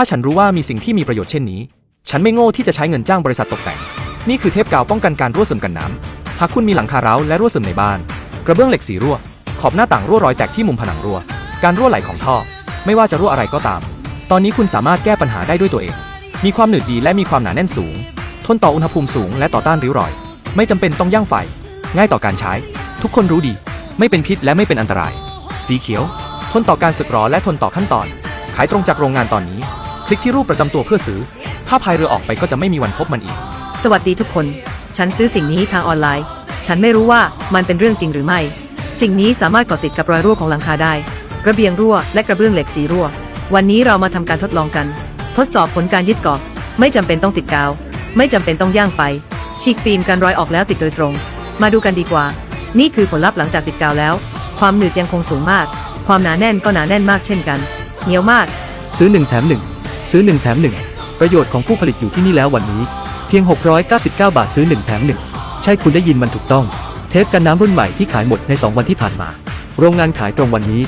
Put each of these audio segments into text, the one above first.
ถ้าฉันรู้ว่ามีสิ่งที่มีประโยชน์เช่นนี้ ฉันไม่โง่ที่จะใช้เงินจ้างบริษัทตกแต่ง นี่คือเทปกาวป้องกันการรั่วซึมกันน้ำหากคุณมีหลังคาร้าวและรั่วซึมในบ้าน กระเบื้องเหล็กสีรั่ว ขอบหน้าต่างรั่วรอยแตกที่มุมผนังรั่ว การรั่วไหลของท่อ ไม่ว่าจะรั่วอะไรก็ตาม ตอนนี้คุณสามารถแก้ปัญหาได้ด้วยตัวเอง มีความหนืดดีและมีความหนาแน่นสูง ทนต่ออุณหภูมิสูงและต่อต้านริ้วรอย ไม่จำเป็นต้องย่างไฟ ง่ายต่อการใช้ ทุกคนรู้ดี ไม่เป็นพิษและไม่เป็นอันตราย สีเขียว ทนต่อการสึกหรอและทนต่อขั้นตอน ขายตรงจากโรงงานตอนนี้ คลิกที่รูปประจำตัวเพื่อซื้อ ถ้าพายเรือออกไปก็จะไม่มีวันพบมันอีก สวัสดีทุกคน ฉันซื้อสิ่งนี้ทางออนไลน์ ฉันไม่รู้ว่ามันเป็นเรื่องจริงหรือไม่ สิ่งนี้สามารถก่อติดกับรอยรั่วของหลังคาได้ ระเบียงรั่วและกระเบื้องเหล็กสีรั่ว วันนี้เรามาทำการทดลองกัน ทดสอบผลการยึดเกาะ ไม่จำเป็นต้องติดกาว ไม่จำเป็นต้องย่างไฟ ฉีกฟิล์มกันรอยออกแล้วติดโดยตรง มาดูกันดีกว่า นี่คือผลลัพธ์หลังจากติดกาวแล้ว ความหนืดยังคงสูงมาก ความหนาแน่นก็หนาแน่นมากเช่นกัน เหนียวมาก ซื้อ1แถม1 ซื้อ 1 แถม 1 ประโยชน์ของผู้ผลิตอยู่ที่นี่แล้ววันนี้ เพียง 699 บาทซื้อ 1 แถม 1 ใช่คุณได้ยินมันถูกต้อง เทปกันน้ำรุ่นใหม่ที่ขายหมดใน 2 วันที่ผ่านมา โรงงานขายตรงวันนี้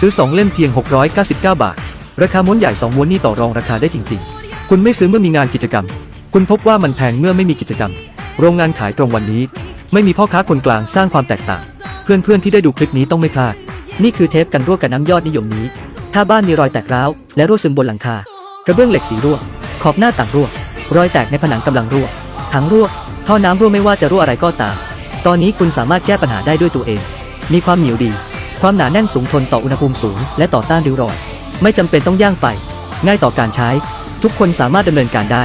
ซื้อ 2 เล่มเพียง 699 บาท ราคาม้วนใหญ่ 2 ม้วนนี่ต่อรองราคาได้จริง ๆ คุณไม่ซื้อเมื่อมีงานกิจกรรม คุณพบว่ามันแพงเมื่อไม่มีกิจกรรม โรงงานขายตรงวันนี้ ไม่มีพ่อค้าคนกลางสร้างความแตกต่าง เพื่อนๆที่ได้ดูคลิปนี้ต้องไม่พลาด นี่คือเทปกันรั่วกันน้ำยอดนิยมนี้ ถ้าบ้านมีรอยแตกร้าวและรั่วซึมบนหลังคา กระเบื้องเหล็กสีรั่ว ขอบหน้าต่างรั่ว รอยแตกในผนังกำลังรั่วถังรั่ว ท่อน้ำรั่วไม่ว่าจะรั่วอะไรก็ตาม ตอนนี้คุณสามารถแก้ปัญหาได้ด้วยตัวเอง มีความเหนียวดี ความหนาแน่นสูงทนต่ออุณหภูมิสูง และต่อต้านริ้วรอย ไม่จำเป็นต้องย่างไฟ ง่ายต่อการใช้ ทุกคนสามารถดำเนินการได้